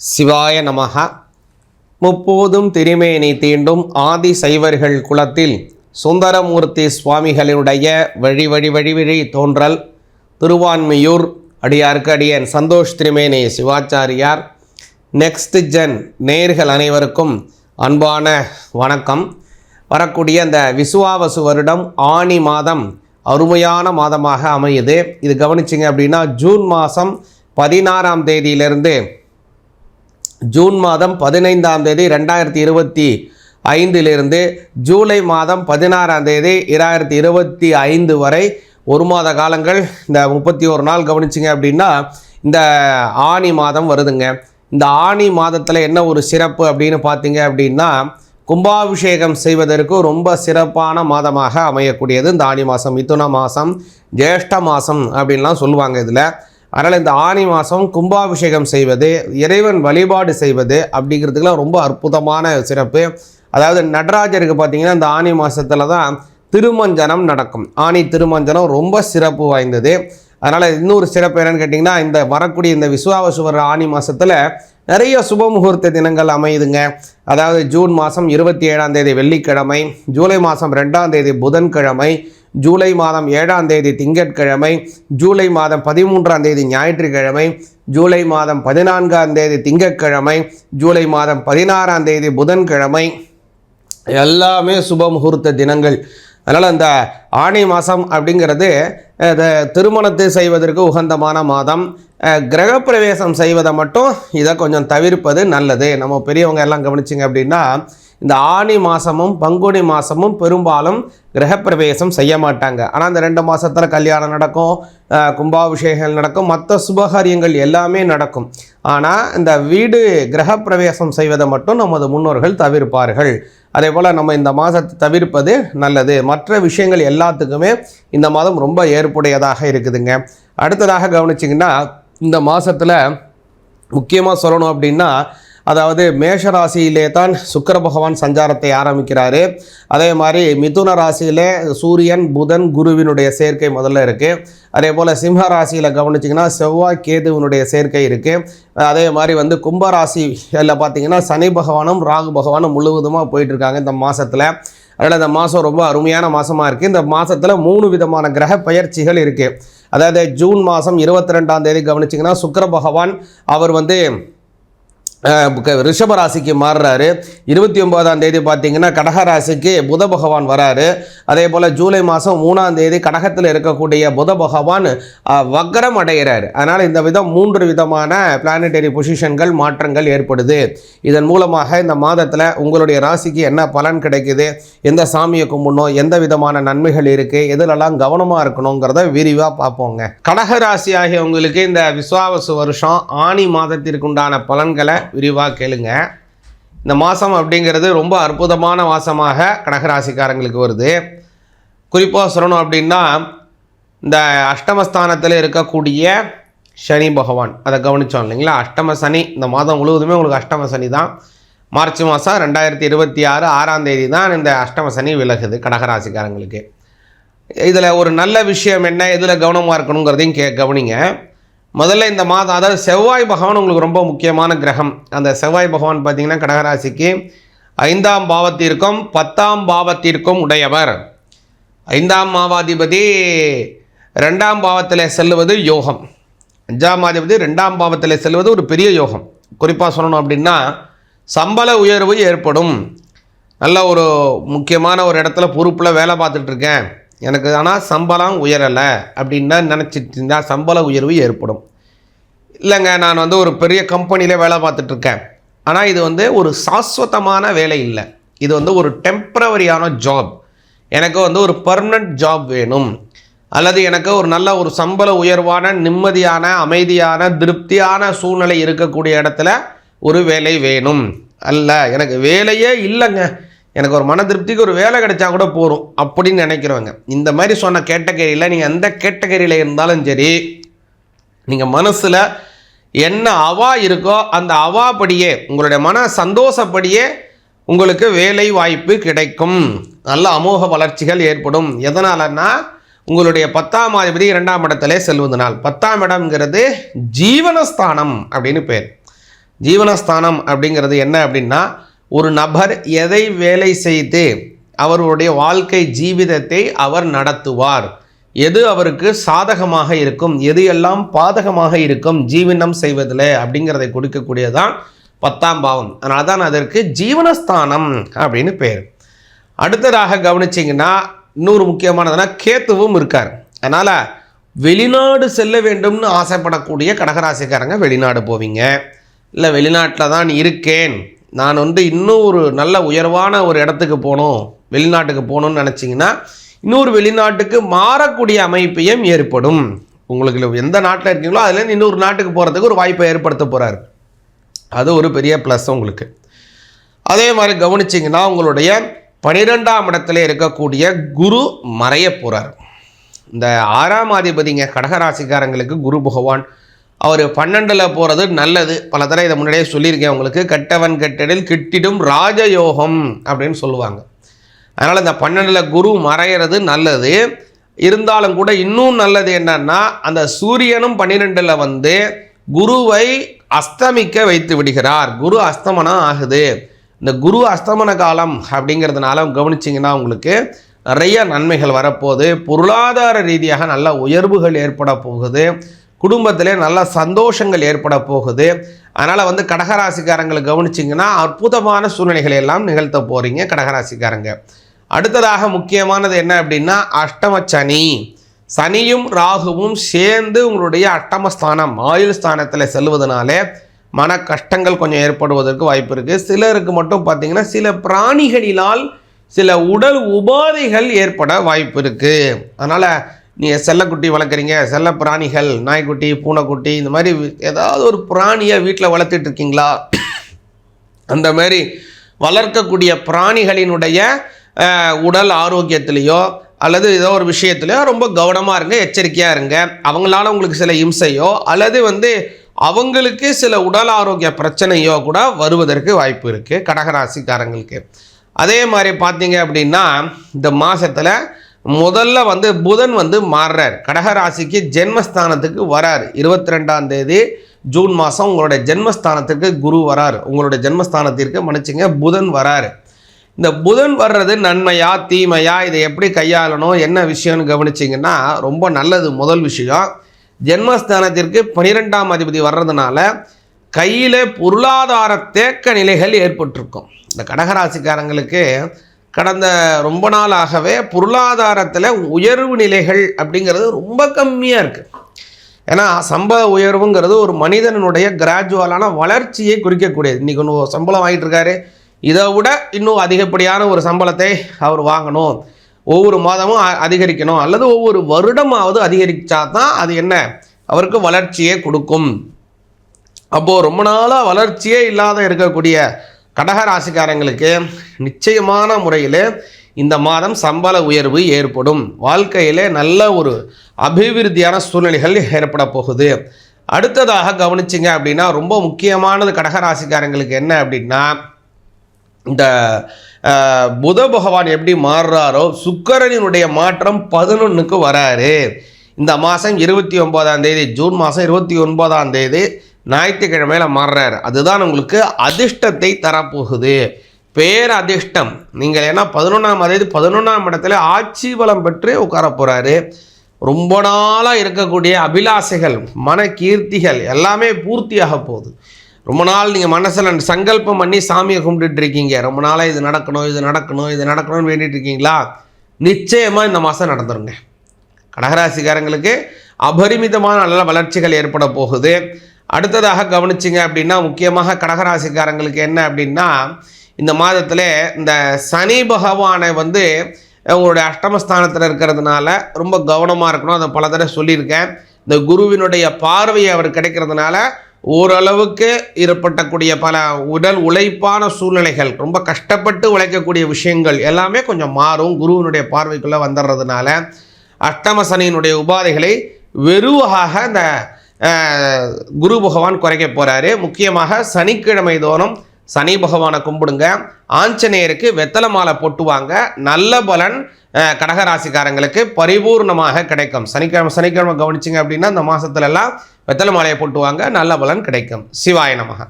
சிவாய நமக முப்போதும் திருமேனி தீண்டும் ஆதி சைவர்கள் குலத்தில் சுந்தரமூர்த்தி சுவாமிகளினுடைய வழி வழி வழி வழி தோன்றல் திருவான்மியூர் அடியார்க்கு அடியன் சந்தோஷ் திருமேனி சிவாச்சாரியார். நெக்ஸ்ட் ஜென் நேர்கள் அனைவருக்கும் அன்பான வணக்கம். வரக்கூடிய அந்த விசுவாவசு வருடம் ஆனி மாதம் அருமையான மாதமாக அமையுது. இது கவனிச்சிங்க அப்படின்னா ஜூன் மாதம் பதினாறாம் தேதியிலிருந்து ஜூன் மாதம் பதினைந்தாம் தேதி ரெண்டாயிரத்தி இருபத்தி ஐந்திலிருந்து ஜூலை மாதம் பதினாறாம் தேதி இரண்டாயிரத்தி இருபத்தி ஐந்து வரை ஒரு மாத காலங்கள். இந்த முப்பத்தி ஒரு நாள் கவனிச்சிங்க அப்படின்னா இந்த ஆனி மாதம் வருதுங்க. இந்த ஆனி மாதத்தில் என்ன ஒரு சிறப்பு அப்படின்னு பார்த்தீங்க அப்படின்னா கும்பாபிஷேகம் செய்வதற்கு ரொம்ப சிறப்பான மாதமாக அமையக்கூடியது இந்த ஆனி மாதம். மிதுன மாதம் ஜேஷ்ட மாதம் அப்படின்லாம் சொல்லுவாங்க இதில். அதனால் இந்த ஆனி மாதம் கும்பாபிஷேகம் செய்வது இறைவன் வழிபாடு செய்வது அப்படிங்கிறதுக்கெல்லாம் ரொம்ப அற்புதமான சிறப்பு. அதாவது நடராஜருக்கு பார்த்தீங்கன்னா இந்த ஆனி மாதத்தில் தான் திருமஞ்சனம் நடக்கும். ஆனி திருமஞ்சனம் ரொம்ப சிறப்பு வாய்ந்தது. அதனால் இன்னொரு சிறப்பு என்னென்னு கேட்டிங்கன்னா இந்த வரக்கூடிய இந்த விஸ்வாவசுவர ஆனி மாதத்தில் நிறைய சுப முகூர்த்த தினங்கள் அமையுதுங்க. அதாவது ஜூன் மாதம் இருபத்தி ஏழாம் தேதி வெள்ளிக்கிழமை ஜூலை மாதம் ரெண்டாம் தேதி புதன்கிழமை ஜூலை மாதம் ஏழாம் தேதி திங்கட்கிழமை ஜூலை மாதம் பதிமூன்றாம் தேதி ஞாயிற்றுக்கிழமை ஜூலை மாதம் பதினான்காம் தேதி திங்கட்கிழமை ஜூலை மாதம் பதினாறாம் தேதி புதன்கிழமை. எல்லாமே சுப முகூர்த்த தினங்கள். அதனால் இந்த ஆணி மாதம் அப்படிங்கிறது திருமணத்தை செய்வதற்கு உகந்தமான மாதம். கிரகப்பிரவேசம் செய்வதை மட்டும் இதை கொஞ்சம் தவிர்ப்பது நல்லது. நம்ம பெரியவங்க எல்லாம் கவனிச்சிங்க அப்படின்னா இந்த ஆணி மாதமும் பங்குனி மாதமும் பெரும்பாலும் கிரகப்பிரவேசம் செய்ய மாட்டாங்க. ஆனால் இந்த ரெண்டு மாதத்தில் கல்யாணம் நடக்கும் கும்பாபிஷேகங்கள் நடக்கும் மற்ற சுபகாரியங்கள் எல்லாமே நடக்கும். ஆனால் இந்த வீடு கிரகப்பிரவேசம் செய்வதை மட்டும் நமது முன்னோர்கள் தவிர்ப்பார்கள். அதே போல் நம்ம இந்த மாதத்தை தவிர்ப்பது நல்லது. மற்ற விஷயங்கள் எல்லாத்துக்குமே இந்த மாதம் ரொம்ப ஏற்புடையதாக இருக்குதுங்க. அடுத்ததாக கவனிச்சிங்கன்னா இந்த மாதத்தில் முக்கியமாக சொல்லணும் அப்படின்னா அதாவது மேஷ ராசியிலே தான் சுக்கர பகவான் சஞ்சாரத்தை ஆரம்பிக்கிறாரு. அதே மாதிரி மிதுன ராசியிலே சூரியன் புதன் குருவினுடைய சேர்க்கை முதல்ல இருக்குது அதே போல் சிம்ம ராசியில் கவனிச்சிங்கன்னா செவ்வாய் கேதுவினுடைய சேர்க்கை இருக்குது அதே மாதிரி வந்து கும்பராசி ராசியில் பார்த்தீங்கன்னா சனி பகவானும் ராகு பகவானும் முழுவதுமாக போயிட்டுருக்காங்க இந்த மாதத்தில் அதனால் இந்த மாதம் ரொம்ப அருமையான மாதமாக இருக்குது இந்த மாதத்தில் மூணு விதமான கிரக பயிற்சிகள் இருக்குது அதாவது ஜூன் மாதம் இருபத்தி ரெண்டாம் தேதி கவனிச்சிங்கன்னா சுக்கர பகவான் அவர் வந்து ரிஷப ராசிக்கு மாறுறாரு. இருபத்தி ஒன்பதாம் தேதி பார்த்தீங்கன்னா கடக ராசிக்கு புத பகவான் வராரு. அதே போல் ஜூலை மாதம் மூணாம் தேதி கடகத்தில் இருக்கக்கூடிய புத பகவான் வக்கரம் வக்ரம் அடைகிறார். அதனால் இந்த விதம் மூன்று விதமான பிளானட்டரி பொசிஷன்கள் மாற்றங்கள் ஏற்படுது. இதன் மூலமாக இந்த மாதத்தில் உங்களுடைய ராசிக்கு என்ன பலன் கிடைக்குது? எந்த சாமியை கும்பிடணும்? எந்த விதமான நன்மைகள் இருக்குது எதிலெல்லாம் கவனமாக இருக்கணுங்கிறத விரிவாக பார்ப்போங்க. கடக ராசி ஆகியவங்களுக்கு இந்த விஸ்வாவசு வருஷம் ஆணி மாதத்திற்குண்டான பலன்களை விரிவாக கேளுங்க. இந்த மாதம் அப்படிங்கிறது ரொம்ப அற்புதமான மாதமாக கடகராசிக்காரங்களுக்கு வருது. குறிப்பாக சொல்லணும் அப்படின்னா இந்த அஷ்டமஸ்தானத்தில் இருக்கக்கூடிய சனி பகவான் அதை கவனித்தோம் இல்லைங்களா? அஷ்டம சனி இந்த மாதம் முழுவதுமே உங்களுக்கு அஷ்டம சனி தான். மார்ச் மாதம் ரெண்டாயிரத்தி இருபத்தி ஆறு ஆறாம் தேதி தான் இந்த அஷ்டம சனி விலகுது கடகராசிக்காரங்களுக்கு. இதில் ஒரு நல்ல விஷயம் என்ன? எதில் கவனமாக இருக்கணுங்கிறதையும் கே கவனிங்க. முதல்ல இந்த மாதம் அதாவது செவ்வாய் பகவான் உங்களுக்கு ரொம்ப முக்கியமான கிரகம். அந்த செவ்வாய் பகவான் பார்த்தீங்கன்னா கடகராசிக்கு ஐந்தாம் பாவத்திற்கும் பத்தாம் பாவத்திற்கும் உடையவர். ஐந்தாம் மாவாதிபதி ரெண்டாம் பாவத்தில் செல்லுவது யோகம். அஞ்சாம் அதிபதி ரெண்டாம் பாவத்தில் செல்வது ஒரு பெரிய யோகம். குறிப்பாக சொல்லணும் அப்படின்னா சம்பள உயர்வு ஏற்படும். நல்ல ஒரு முக்கியமான ஒரு இடத்துல பொறுப்பில் வேலை பார்த்துட்ருக்கேன் எனக்கு ஆனால் சம்பளம் உயரலை அப்படின்னா நினச்சிட்டு இருந்தால் சம்பள உயர்வு ஏற்படும். இல்லைங்க நான் வந்து ஒரு பெரிய கம்பெனியில் வேலை பார்த்துட்ருக்கேன் ஆனால் இது வந்து ஒரு சாஸ்வதமான வேலை இல்லை. இது வந்து ஒரு டெம்ப்ரவரியான ஜாப் எனக்கு வந்து ஒரு பர்மனண்ட் ஜாப் வேணும். அல்லது எனக்கு ஒரு நல்ல ஒரு சம்பள உயர்வான நிம்மதியான அமைதியான திருப்தியான சூழ்நிலை இருக்கக்கூடிய இடத்துல ஒரு வேலை வேணும். அல்ல எனக்கு வேலையே இல்லைங்க. எனக்கு ஒரு மன திருப்திக்கு ஒரு வேலை கிடைச்சா கூட போதும் அப்படின்னு நினைக்கிறவங்க. இந்த மாதிரி சொன்ன கேட்டகரியில் நீங்கள் எந்த கேட்டகரியில் இருந்தாலும் சரி நீங்கள் மனசில் என்ன அவா இருக்கோ அந்த அவா படியே உங்களுடைய மன சந்தோஷப்படியே உங்களுக்கு வேலை வாய்ப்பு கிடைக்கும். நல்ல அமோக வளர்ச்சிகள் ஏற்படும். எதனாலன்னா உங்களுடைய பத்தாம் அதிபதி இரண்டாம் இடத்திலே செல்வதனால் பத்தாம் இடம்ங்கிறது ஜீவனஸ்தானம் அப்படின்னு பேர். ஜீவனஸ்தானம் அப்படிங்கிறது என்ன அப்படின்னா ஒரு நபர் எதை வேலை செய்து அவருடைய வாழ்க்கை ஜீவிதத்தை அவர் நடத்துவார்? எது அவருக்கு சாதகமாக இருக்கும்? எது எல்லாம் பாதகமாக இருக்கும்? ஜீவனம் செய்வதில் அப்படிங்கிறதை கொடுக்கக்கூடியதான் பத்தாம் பாவம். அதனால தான் அதற்கு ஜீவனஸ்தானம் அப்படின்னு பேர். அடுத்ததாக கவனிச்சிங்கன்னா இன்னொரு முக்கியமானதுன்னா கேத்துவும் இருக்கார். அதனால் வெளிநாடு செல்ல வேண்டும்னு ஆசைப்படக்கூடிய கடகராசிக்காரங்க வெளிநாடு போவீங்க. இல்லை வெளிநாட்டில் தான் இருக்கேன். நான் வந்து இன்னும் ஒரு நல்ல உயர்வான ஒரு இடத்துக்கு போகணும் வெளிநாட்டுக்கு போகணும்னு நினச்சிங்கன்னா இன்னொரு வெளிநாட்டுக்கு மாறக்கூடிய அமைப்பையும் ஏற்படும். உங்களுக்கு எந்த நாட்டில் இருக்கீங்களோ அதுலேருந்து இன்னொரு நாட்டுக்கு போகிறதுக்கு ஒரு வாய்ப்பை ஏற்படுத்த போகிறார் அது ஒரு பெரிய ப்ளஸ் உங்களுக்கு. அதே மாதிரி கவனிச்சிங்கன்னா உங்களுடைய பனிரெண்டாம் இடத்துல இருக்கக்கூடிய குரு மறைய போகிறார் இந்த ஆறாம் அதிபதிங்க கடகராசிக்காரங்களுக்கு குரு பகவான் அவர் பன்னெண்டில் போகிறது நல்லது. பல தடவை இதை முன்னாடியே சொல்லியிருக்கேன் உங்களுக்கு. கெட்டவன் கெட்டடில் கிட்டிடும் ராஜயோகம் அப்படின்னு சொல்லுவாங்க. அதனால் இந்த பன்னெண்டில் குரு மறையிறது நல்லது. இருந்தாலும் கூட இன்னும் நல்லது என்னன்னா அந்த சூரியனும் பன்னிரெண்டில் வந்து குருவை அஸ்தமிக்க வைத்து விடுகிறார். குரு அஸ்தமனம் ஆகுது. இந்த குரு அஸ்தமன காலம் அப்படிங்கிறதுனால கவனிச்சிங்கன்னா உங்களுக்கு நிறைய நன்மைகள் வரப்போகுது. பொருளாதார ரீதியாக நல்ல உயர்வுகள் ஏற்பட போகுது. குடும்பத்திலே நல்ல சந்தோஷங்கள் ஏற்பட போகுது. அதனால் வந்து கடகராசிக்காரங்களை கவனிச்சிங்கன்னா அற்புதமான சூழ்நிலைகளை எல்லாம் நிகழ்த்த போகிறீங்க கடகராசிக்காரங்க. அடுத்ததாக முக்கியமானது என்ன அப்படின்னா அஷ்டம சனி. சனியும் ராகுவும் சேர்ந்து உங்களுடைய அஷ்டமஸ்தானம் ஆயுள் ஸ்தானத்தில் செல்வதனாலே மன கஷ்டங்கள் கொஞ்சம் ஏற்படுவதற்கு வாய்ப்பு இருக்குது சிலருக்கு மட்டும் பார்த்திங்கன்னா சில பிராணிகளினால் சில உடல் உபாதைகள் ஏற்பட வாய்ப்பு இருக்குது அதனால் நீங்கள் செல்லக்குட்டி வளர்க்குறீங்க செல்ல பிராணிகள் நாய்க்குட்டி பூனைக்குட்டி இந்த மாதிரி ஏதாவது ஒரு பிராணியை வீட்டில் வளர்த்துட்டு இருக்கீங்களா? அந்த மாதிரி வளர்க்கக்கூடிய பிராணிகளினுடைய உடல் ஆரோக்கியத்திலேயோ அல்லது ஏதோ ஒரு விஷயத்துலையோ ரொம்ப கவனமாக இருங்க எச்சரிக்கையாக இருங்க. அவங்களால உங்களுக்கு சில இம்சையோ அல்லது வந்து அவங்களுக்கு சில உடல் ஆரோக்கிய பிரச்சனையோ கூட வருவதற்கு வாய்ப்பு இருக்குது கடகராசிக்காரங்களுக்கு. அதே மாதிரி பார்த்தீங்க அப்படின்னா இந்த மாதத்தில் முதல்ல வந்து புதன் வந்து மாறுறார். கடகராசிக்கு ஜென்மஸ்தானத்துக்கு வரார். இருபத்தி ரெண்டாம் தேதி ஜூன் மாதம் உங்களுடைய ஜென்மஸ்தானத்திற்கு குரு வரார். உங்களுடைய ஜென்மஸ்தானத்திற்கு மன்னிச்சிங்க புதன் வராரு. இந்த புதன் வர்றது நன்மையா தீமையா இதை எப்படி கையாளணும் என்ன விஷயம்னு கவனிச்சிங்கன்னா ரொம்ப நல்லது முதல் விஷயம். ஜென்மஸ்தானத்திற்கு பனிரெண்டாம் அதிபதி வர்றதுனால கையில் பொருளாதார தேக்க நிலைகள் ஏற்பட்டிருக்கும். இந்த கடகராசிக்காரங்களுக்கு கடந்த ரொம்ப நாளாகவே பொருளாதாரத்தில் உயர்வு நிலைகள் அப்படிங்கிறது ரொம்ப கம்மியாக இருக்குது ஏன்னா சம்பள உயர்வுங்கிறது ஒரு மனிதனுடைய கிராஜுவலான வளர்ச்சியை குறிக்கக்கூடியது. இன்றைக்கி ஒன்று சம்பளம் வாங்கிட்டு இருக்காரு. இதை விட இன்னும் அதிகப்படியான ஒரு சம்பளத்தை அவர் வாங்கணும். ஒவ்வொரு மாதமும் அதிகரிக்கணும். அல்லது ஒவ்வொரு வருடமாவது அதிகரித்தா தான் அது என்ன? அவருக்கு வளர்ச்சியை கொடுக்கும். அப்போது ரொம்ப நாளாக வளர்ச்சியே இல்லாத இருக்கக்கூடிய கடக ராசிக்காரங்களுக்கு நிச்சயமான முறையில் இந்த மாதம் சம்பள உயர்வு ஏற்படும். வாழ்க்கையிலே நல்ல ஒரு அபிவிருத்தியான சூழ்நிலைகள் ஏற்பட போகுது. அடுத்ததாக கவனிச்சிங்க அப்படின்னா ரொம்ப முக்கியமானது கடகராசிக்காரங்களுக்கு என்ன அப்படின்னா இந்த புத பகவான் எப்படி மாறுறாரோ சுக்கரனினுடைய மாற்றம் பதினொன்றுக்கு வராரு. இந்த மாதம் இருபத்தி ஒன்பதாம் தேதி ஜூன் மாதம் இருபத்தி ஒன்பதாம் தேதி ஞாயிற்றுக்கிழமையில் மாறுறாரு. அதுதான் உங்களுக்கு அதிர்ஷ்டத்தை தரப்போகுது. பேர் அதிர்ஷ்டம் நீங்கள் ஏன்னா பதினொன்றாம் தேதி பதினொன்றாம் இடத்துல ஆட்சி பலம் பெற்று உட்கார போகிறாரு ரொம்ப நாளாக இருக்கக்கூடிய அபிலாசைகள் மன கீர்த்திகள் எல்லாமே பூர்த்தியாக போகுது. ரொம்ப நாள் நீங்கள் மனசில் சங்கல்பம் பண்ணி சாமியை கும்பிட்டுட்டு இருக்கீங்க. ரொம்ப நாளாக இது நடக்கணும் இது நடக்கணும் இது நடக்கணும்னு வேண்டிட்டு இருக்கீங்களா? நிச்சயமாக இந்த மாதம் நடந்துருங்க. கடகராசிக்காரங்களுக்கு அபரிமிதமான நல்ல வளர்ச்சிகள் ஏற்பட போகுது. அடுத்ததாக கவனிச்சிங்க அப்படின்னா முக்கியமாக கடகராசிக்காரங்களுக்கு என்ன அப்படின்னா இந்த மாதத்தில் இந்த சனி பகவானை வந்து உங்களுடைய அஷ்டமஸ்தானத்தில் இருக்கிறதுனால ரொம்ப கவனமாக இருக்கணும். அதை பல தடவை சொல்லியிருக்கேன். இந்த குருவினுடைய பார்வை அவர் கிடைக்கிறதுனால ஓரளவுக்கு ஏற்பட்டக்கூடிய பல உடல் உழைப்பான சூழ்நிலைகள் ரொம்ப கஷ்டப்பட்டு உழைக்கக்கூடிய விஷயங்கள் எல்லாமே கொஞ்சம் மாறும். குருவினுடைய பார்வைக்குள்ளே வந்துடுறதுனால அஷ்டம சனியினுடைய உபாதைகளை வெறுவாக இந்த குரு பகவான் குறைக்க போகிறாரு முக்கியமாக சனிக்கிழமை தோறும் சனி பகவானை கும்பிடுங்க. ஆஞ்சநேயருக்கு வெத்தலை மாலை போட்டுவாங்க. நல்ல பலன் கடகராசிக்காரங்களுக்கு பரிபூர்ணமாக கிடைக்கும். சனிக்கிழமை சனிக்கிழமை கவனிச்சிங்க அப்படின்னா இந்த மாதத்துலலாம் வெத்தலை மாலையை போட்டுவாங்க. நல்ல பலன் கிடைக்கும். சிவாய நமக.